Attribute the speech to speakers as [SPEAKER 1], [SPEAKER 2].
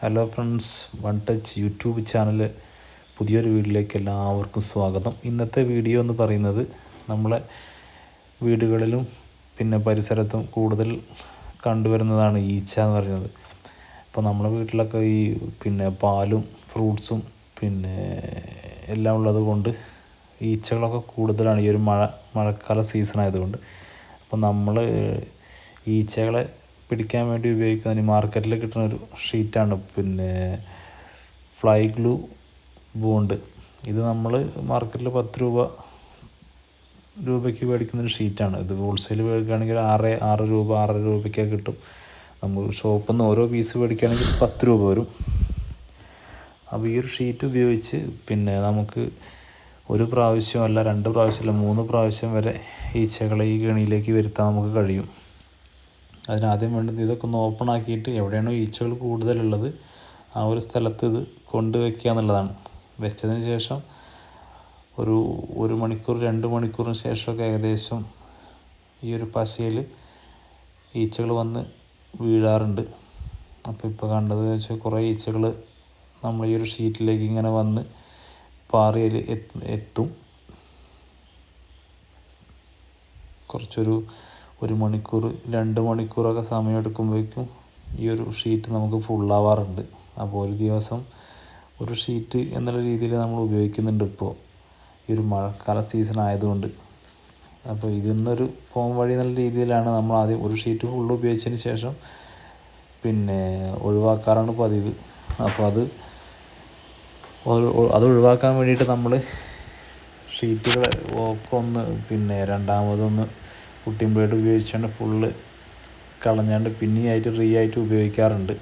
[SPEAKER 1] Hello friends one touch YouTube channel പുതിയൊരു വീഡിയോയിലേക്ക് എല്ലാവർക്കും സ്വാഗതം. ഇന്നത്തെ വീഡിയോ എന്ന് പറയുന്നത് നമ്മളെ വീടുകളിലും പിന്നെ പരിസരത്തും കൂടുതൽ കണ്ടുവരുന്നതാണ് ഈച്ച എന്ന് പറയുന്നത്. അപ്പോൾ നമ്മളെ വീട്ടിലൊക്കെ ഈ പിന്നെ പാലും ഫ്രൂട്ട്സും പിന്നെ എല്ലാം ഉള്ളത് കൊണ്ട് ഈച്ചകളൊക്കെ കൂടുതലാണ് ഈ ഒരു മഴ മഴക്കാല സീസൺ ആയതുകൊണ്ട്. അപ്പോൾ നമ്മൾ ഈച്ചകളെ പിടിക്കാൻ വേണ്ടി ഉപയോഗിക്കുന്ന മാർക്കറ്റിൽ കിട്ടുന്ന ഒരു ഷീറ്റാണ് പിന്നെ ഫ്ലൈ ഗ്ലൂ ബോണ്ട്. ഇത് നമ്മൾ മാർക്കറ്റിൽ പത്ത് രൂപ രൂപയ്ക്ക് മേടിക്കുന്ന ഒരു ഷീറ്റാണ് ഇത് ഹോൾസെയിൽ മേടിക്കുകയാണെങ്കിൽ ആറ് ആറ് രൂപ ആറര രൂപയ്ക്കൊക്കെ കിട്ടും. നമ്മൾ ഷോപ്പിൽ നിന്ന് ഓരോ പീസ് മേടിക്കുകയാണെങ്കിൽ പത്ത് രൂപ വരും. അപ്പോൾ ഈ ഒരു ഷീറ്റ് ഉപയോഗിച്ച് പിന്നെ നമുക്ക് ഒരു പ്രാവശ്യമല്ല രണ്ട് പ്രാവശ്യമല്ല മൂന്ന് പ്രാവശ്യം വരെ ഈച്ചകളെ ഈ ഗണിയിലേക്ക് വരുത്താൻ നമുക്ക് കഴിയും. അതിനാദ്യം വേണ്ടത് ഇതൊക്കെ ഒന്ന് ഓപ്പൺ ആക്കിയിട്ട് എവിടെയാണോ ഈച്ചകൾ കൂടുതലുള്ളത് ആ ഒരു സ്ഥലത്ത് ഇത് കൊണ്ടുവയ്ക്കുക എന്നുള്ളതാണ്. വെച്ചതിന് ശേഷം ഒരു ഒരു മണിക്കൂർ രണ്ട് മണിക്കൂറിന് ശേഷമൊക്കെ ഏകദേശം ഈ ഒരു പശയിൽ ഈച്ചകൾ വന്ന് വീഴാറുണ്ട്. അപ്പോൾ ഇപ്പോൾ കണ്ടത് വെച്ചാൽ കുറേ ഈച്ചകൾ നമ്മൾ ഈ ഒരു ഷീറ്റിലേക്ക് ഇങ്ങനെ വന്ന് പാറയിൽ എത്തും. കുറച്ചൊരു ഒരു മണിക്കൂർ രണ്ട് മണിക്കൂറൊക്കെ സമയമെടുക്കുമ്പോഴേക്കും ഈ ഒരു ഷീറ്റ് നമുക്ക് ഫുള്ളാവാറുണ്ട് അപ്പോൾ ഒരു ദിവസം ഒരു ഷീറ്റ് എന്നുള്ള രീതിയിൽ നമ്മൾ ഉപയോഗിക്കുന്നുണ്ട് ഇപ്പോൾ. ഈ ഒരു മഴക്കാല സീസൺ ആയതുകൊണ്ട്. അപ്പോൾ ഇതിൽ നിന്നൊരു പോം വഴി എന്നുള്ള രീതിയിലാണ് നമ്മൾ ആദ്യം ഒരു ഷീറ്റ് ഫുള്ള് ഉപയോഗിച്ചതിന് ശേഷം പിന്നെ ഒഴിവാക്കാറാണ് പതിവ്. അപ്പോൾ അത് അത് ഒഴിവാക്കാൻ വേണ്ടിയിട്ട് നമ്മൾ ഷീറ്റുകൾ ഒക്കെ ഒന്ന് പിന്നെ രണ്ടാമതൊന്ന് കുട്ടിയും ബ്ലേഡ് ഉപയോഗിച്ചാണ്ട് ഫുള്ള് കളഞ്ഞാണ്ട് പിന്നെയായിട്ട് റീ ആയിട്ട് ഉപയോഗിക്കാറുണ്ട്.